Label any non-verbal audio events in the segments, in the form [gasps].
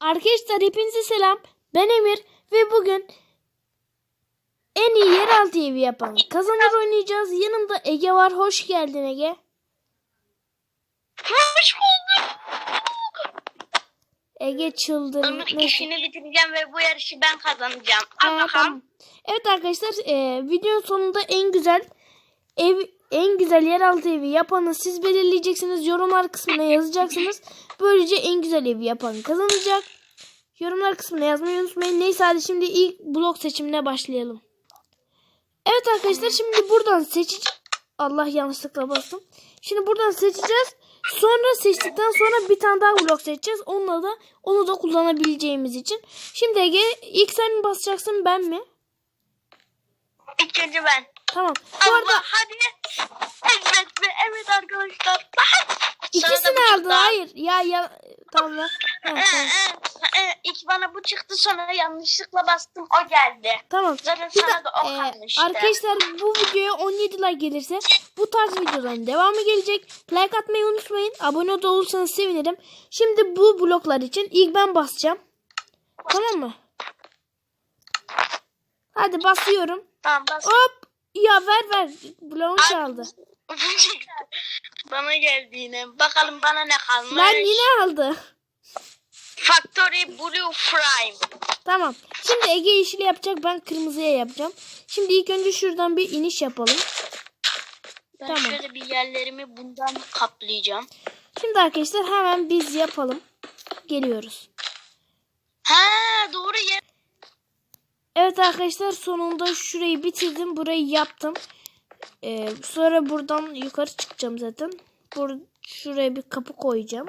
Arkadaşlar hepinize selam. Ben Emir ve bugün en iyi yeraltı evi yapan kazanır oynayacağız. Yanımda Ege var. Hoş geldin Ege. Hoş bulduk. Ege çıldır. Ömür Neyse. işini bitireceğim ve bu yarışı ben kazanacağım. Al Aa, bakalım. tamam. Evet arkadaşlar e, videonun sonunda en güzel ev en güzel yeraltı evi yapanı siz belirleyeceksiniz. Yorumlar kısmına yazacaksınız. Böylece en güzel evi yapan kazanacak. Yorumlar kısmına yazmayı unutmayın. Neyse hadi şimdi ilk blok seçimine başlayalım. Evet arkadaşlar şimdi buradan seçici Allah yanlışlıkla bastım. Şimdi buradan seçeceğiz. Sonra seçtikten sonra bir tane daha blok seçeceğiz. Onunla da onu da kullanabileceğimiz için. Şimdi Ege ilk sen mi basacaksın ben mi? İlk önce ben. Tamam. Bu Allah arada hadi. Evet ve evet arkadaşlar. Da ikisini aldın. çıktı. Hayır. Ya ya tamam. lan. [laughs] Ha, Ee, tamam. e, e, İlk bana bu çıktı sonra yanlışlıkla bastım o geldi. Tamam. Zaten Bir sana de, da o e, kalmıştı. arkadaşlar bu videoya 17 like gelirse bu tarz videoların devamı gelecek. Like atmayı unutmayın. Abone de olursanız sevinirim. Şimdi bu bloklar için ilk ben basacağım. Tamam mı? Hadi basıyorum. Tamam bas. Hop. Ya ver ver. Bloğum çaldı. [laughs] bana geldi yine. Bakalım bana ne kalmış. Ben yine aldı. Factory Blue Frame. Tamam. Şimdi Ege yeşili yapacak. Ben kırmızıya yapacağım. Şimdi ilk önce şuradan bir iniş yapalım. Ben Tamam. şöyle bir yerlerimi bundan kaplayacağım. Şimdi arkadaşlar hemen biz yapalım. Geliyoruz. Evet arkadaşlar sonunda şurayı bitirdim. Burayı yaptım. Ee, sonra buradan yukarı çıkacağım zaten. Bur şuraya bir kapı koyacağım.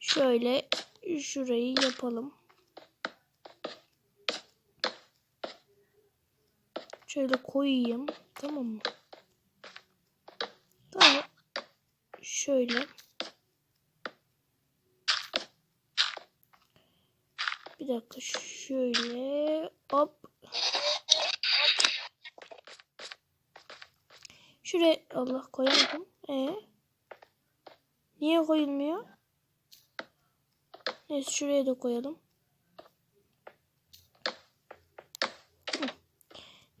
Şöyle şurayı yapalım. Şöyle koyayım. Tamam mı? Tamam. Şöyle. Dakika şöyle hop. Şuraya Allah koyamadım. E Niye koyulmuyor? Neyse şuraya da koyalım.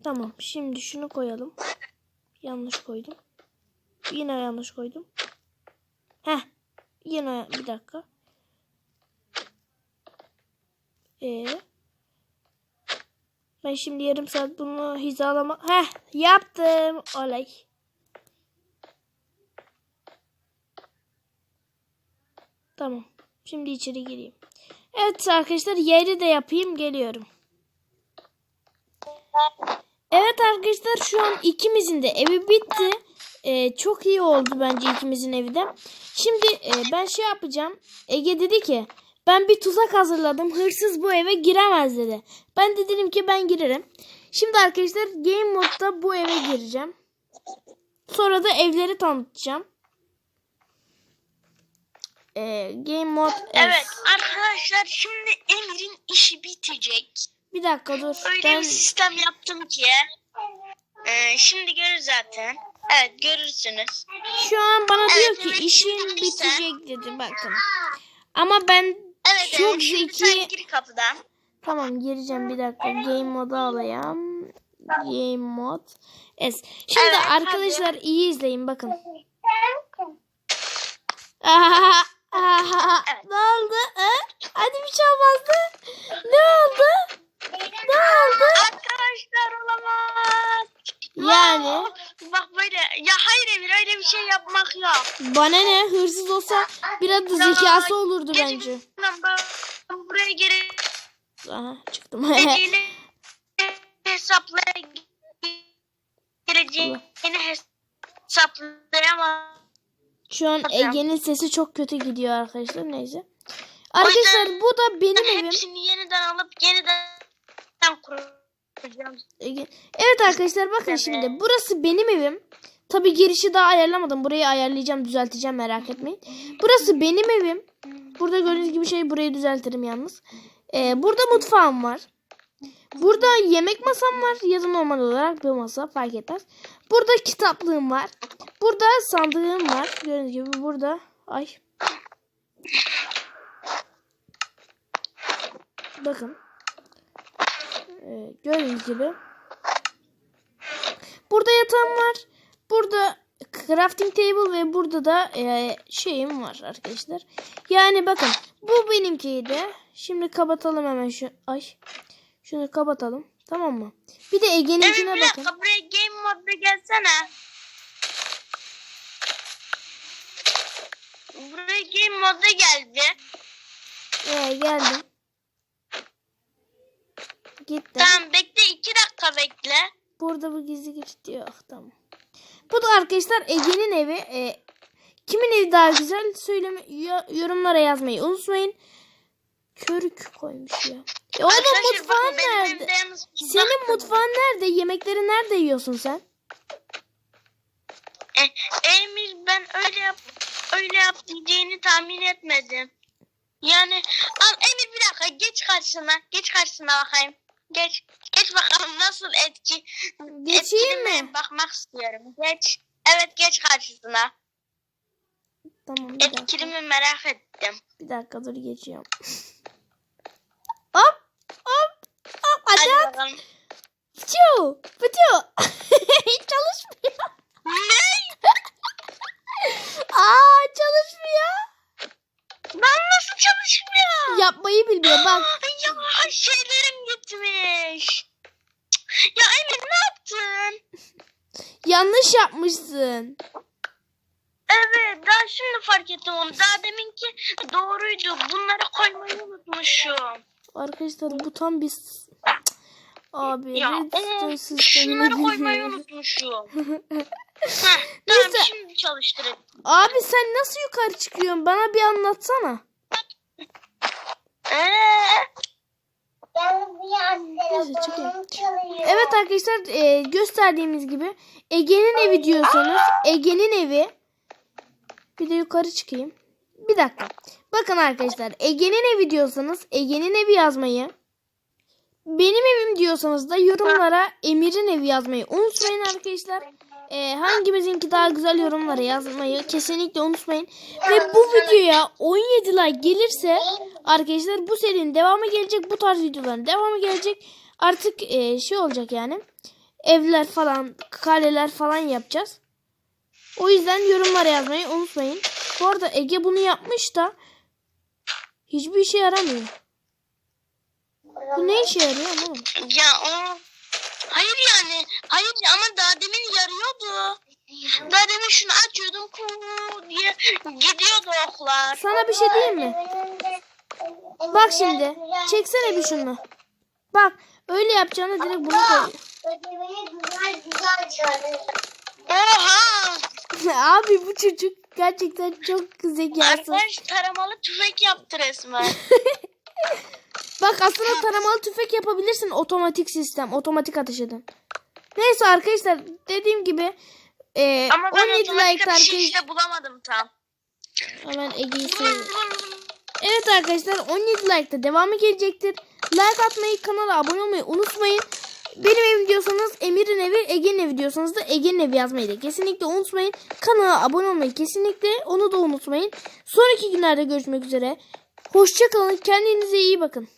Tamam. Şimdi şunu koyalım. Yanlış koydum. Yine yanlış koydum. Heh. Yine bir dakika. Ee, ben şimdi yarım saat bunu hizalama... Heh yaptım. Olay. Tamam. Şimdi içeri gireyim. Evet arkadaşlar yeri de yapayım. Geliyorum. Evet arkadaşlar şu an ikimizin de evi bitti. Ee, çok iyi oldu bence ikimizin evi de. Şimdi e, ben şey yapacağım. Ege dedi ki ben bir tuzak hazırladım. Hırsız bu eve giremez dedi. Ben de dedim ki ben girerim. Şimdi arkadaşlar game modda bu eve gireceğim. Sonra da evleri tanıtacağım. Ee, game mod Evet arkadaşlar şimdi Emir'in işi bitecek. Bir dakika dur. Öyle Ben bir sistem yaptım ki. e, şimdi görür zaten. Evet görürsünüz. şu an bana diyor Evet, ki evet, işin bitecek dedi bakın. Ama ben Evet Çok evet şimdi zeki. sen gir kapıdan. Tamam gireceğim bir dakika. Game modu alayım. Game mod. Es. Şimdi Evet, arkadaşlar iyi izleyin bakın. Aha, aha. Evet. [laughs] Ne oldu? Ha? Hadi bir şey olmazdı. Ne oldu? Ne oldu? Arkadaşlar olamaz. Yani Bak böyle ya hayır Emir öyle bir şey yapmak yok. bana ne hırsız olsa biraz da zekası olurdu bence. Ben buraya geri Aha çıktım. [laughs] geleceğini hesaplayacağını hesaplayamam. Şu an. Ege'nin sesi çok kötü gidiyor arkadaşlar. Neyse. Arkadaşlar bu da benim evim. Hepsini yeniden alıp yeniden kuracağım. Ege- Evet arkadaşlar bakın şimdi. Burası benim evim. Tabi girişi daha ayarlamadım. Burayı ayarlayacağım, düzelteceğim merak etmeyin. Burası benim evim. Burada gördüğünüz gibi şey burayı düzeltirim yalnız. Ee, burada mutfağım var. Burada yemek masam var ya da normal olarak bir masa fark etmez. Burada kitaplığım var. Burada sandığım var. Gördüğünüz gibi burada. Ay. Bakın. Ee, gördüğünüz gibi. Burada yatağım var. Burada crafting table ve burada da e, şeyim var arkadaşlar. Yani bakın bu benimkiydi. Şimdi kapatalım hemen şu. Ay. Şunu kapatalım. Tamam mı? Bir de Ege'ninkine bir bakın. dakika buraya game modda gelsene. Buraya game modda geldi. Ee, geldim. Gittim. Tamam bekle iki dakika bekle. Burada bu gizli geçti yok tamam. Bu da arkadaşlar Ege'nin evi. Ee, kimin evi daha güzel söyleme yo- yorumlara yazmayı unutmayın. Körük koymuş ya. E oğlum mutfağın nerede? Senin mutfağın nerede? Yemekleri nerede yiyorsun sen? E, Emir ben öyle yap öyle yap diyeceğini tahmin etmedim. Yani al Emir bir dakika geç karşısına. Geç karşısına bakayım. Geç. Geç bakalım nasıl etki Geçeyim etkili mi? Bakmak istiyorum. Geç. Evet geç karşısına. Tamam bir dakika. Etkili mi merak ettim. Bir dakika dur geçiyorum. [laughs] hop hop hop hadi at. bakalım. Fıçı. [laughs] Hiç çalışmıyor. Ne? [laughs] Aa çalışmıyor. Ben nasıl çalışmıyor? Yapmayı bilmiyor bak. [gasps] Ya şeylerim gitmiş. Ya Emir ne yaptın? Yanlış yapmışsın. Evet daha şimdi fark ettim onu. Daha deminki doğruydu. Bunları koymayı unutmuşum. Arkadaşlar bu tam bir abi Ya redstone sistemini şunları koymayı unutmuşum. [laughs] Heh, tamam Neyse. şimdi çalıştırayım. Abi sen nasıl yukarı çıkıyorsun? Bana bir anlatsana. Ee, çıkayım. Evet arkadaşlar e, gösterdiğimiz gibi Ege'nin evi diyorsanız Ege'nin evi bir de yukarı çıkayım. Bir dakika. Bakın arkadaşlar Ege'nin evi diyorsanız Ege'nin evi yazmayı benim evim diyorsanız da yorumlara Emir'in evi yazmayı unutmayın arkadaşlar. E, hangimizinki daha güzel yorumlara yazmayı kesinlikle unutmayın. Ve bu videoya 17 like gelirse arkadaşlar bu serinin devamı gelecek. Bu tarz videoların devamı gelecek. Artık e, şey olacak yani. Evler falan, kaleler falan yapacağız. O yüzden yorumlara yazmayı unutmayın. Bu arada Ege bunu yapmış da hiçbir işe yaramıyor. Bu ne işe yarıyor anlamadım. ya o... Hayır yani. Hayır ama daha demin yarıyordu. Daha demin şunu açıyordum kuu diye gidiyordu oklar. Sana bir şey diyeyim mi? Bak şimdi. Çeksene bir şunu. Bak öyle yapacağını direkt bunu çalıyor. Oha! [laughs] Abi bu çocuk gerçekten çok zekasız. Arkadaş taramalı tüfek yaptı resmen. [laughs] Bak aslında taramalı tüfek yapabilirsin otomatik sistem. Otomatik ateş eden. Neyse arkadaşlar dediğim gibi e, Ama ben 17 otomatik like bir şey arkadaşlar. işte bulamadım tam. Hemen Ege'yi. Evet arkadaşlar 17 like'da devamı gelecektir. Like atmayı, kanala abone olmayı unutmayın. Benim evim diyorsanız Emir'in evi, Ege'nin evi diyorsanız da Ege'nin evi yazmayı da kesinlikle unutmayın. Kanala abone olmayı kesinlikle onu da unutmayın. Sonraki günlerde görüşmek üzere. Hoşçakalın. Kendinize iyi bakın.